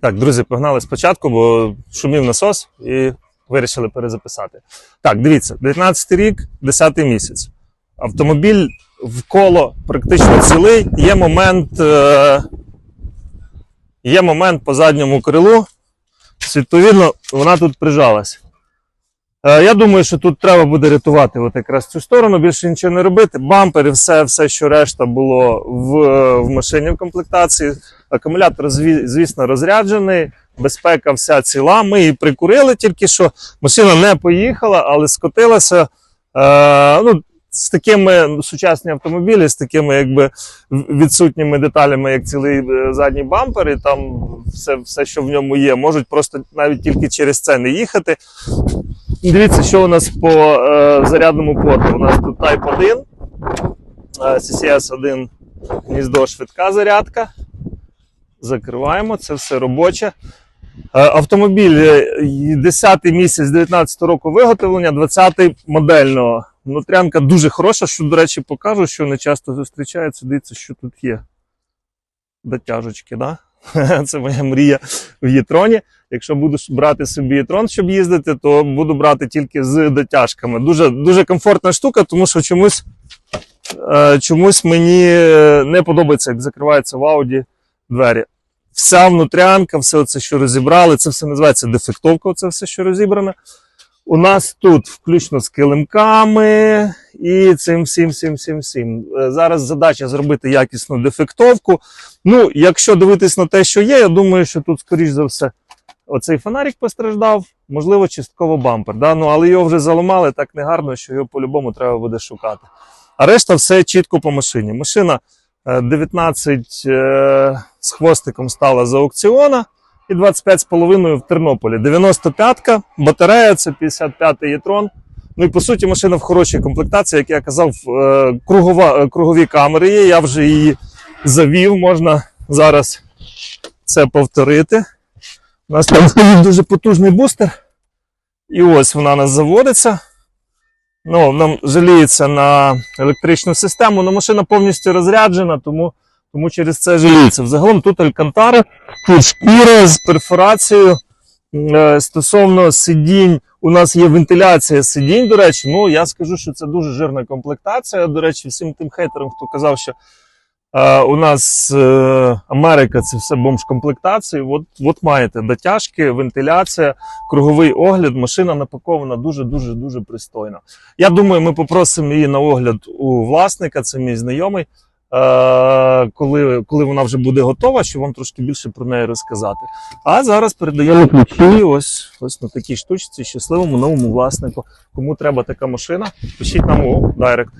Так, друзі, погнали спочатку, бо шумів насос і вирішили перезаписати. Так, дивіться, 19 рік, 10 місяць. Автомобіль вколо практично цілий. Є момент, е, є момент по задньому крилу. Відповідно, вона тут прижалась. Е, Я думаю, що тут треба буде рятувати от якраз цю сторону, більше нічого не робити. Бампер і все, все, що решта було в, в машині в комплектації. Акумулятор, звісно, розряджений, безпека вся ціла. Ми її прикурили, тільки що машина не поїхала, але скотилася. Е, ну, з такими сучасні автомобілі, з такими якби відсутніми деталями, як цілий е, задній бампер, і там все, все, що в ньому є, можуть просто навіть тільки через це не їхати. Дивіться, що у нас по е, зарядному порту. У нас тут Type 1, е, CCS 1 гніздо швидка зарядка. Закриваємо, це все робоче. Е, Автомобіль е, 10 місяць 19 року виготовлення, 20-й модельного. Внутрянка дуже хороша, що, до речі, покажу, що не часто зустрічається. Дивіться, що тут є. Дотяжечки, да? Це моя мрія в Єтроні. Якщо буду брати собі Єтрон, щоб їздити, то буду брати тільки з дотяжками. Дуже, дуже комфортна штука, тому що чомусь, е, чомусь мені е, не подобається, як закриваються в Ауді двері. Вся внутрянка, все це, що розібрали, це все називається дефектовка, це все, що розібране. У нас тут включно з килимками і цим всім, всім, всім, всім. Е, Зараз задача зробити якісну дефектовку. Ну, якщо дивитись на те, що є, я думаю, що тут, скоріш за все, оцей фонарик постраждав, можливо, частково бампер. Да? Ну, але його вже заламали так негарно, що його по-любому треба буде шукати. А решта все чітко по машині. Машина е, 19 е, з хвостиком стала з аукціона і 25,5 в Тернополі. 95-ка, батарея це 55-й Єтрон. Ну і по суті, машина в хорошій комплектації, як я казав, е, кругова, е, кругові камери є. Я вже її завів, можна зараз це повторити. У нас там дуже потужний бустер. І ось вона у нас заводиться. Ну, нам жаліється на електричну систему, але машина повністю розряджена, тому, тому через це жаліється. Взагалом тут алькантара, тут шкіра з перфорацією. Е, Стосовно сидінь, у нас є вентиляція сидінь, до речі. Ну, я скажу, що це дуже жирна комплектація. До речі, всім тим хейтерам, хто казав, що у нас е, Америка це все бомж-комплектації. От, от маєте дотяжки, вентиляція, круговий огляд. Машина напакована дуже-дуже дуже пристойно. Я думаю, ми попросимо її на огляд у власника, це мій знайомий. е, Коли, коли вона вже буде готова, щоб вам трошки більше про неї розказати. А зараз передаємо ключі ось, ось на такій штучці щасливому новому власнику. Кому треба така машина, пишіть нам у Директ.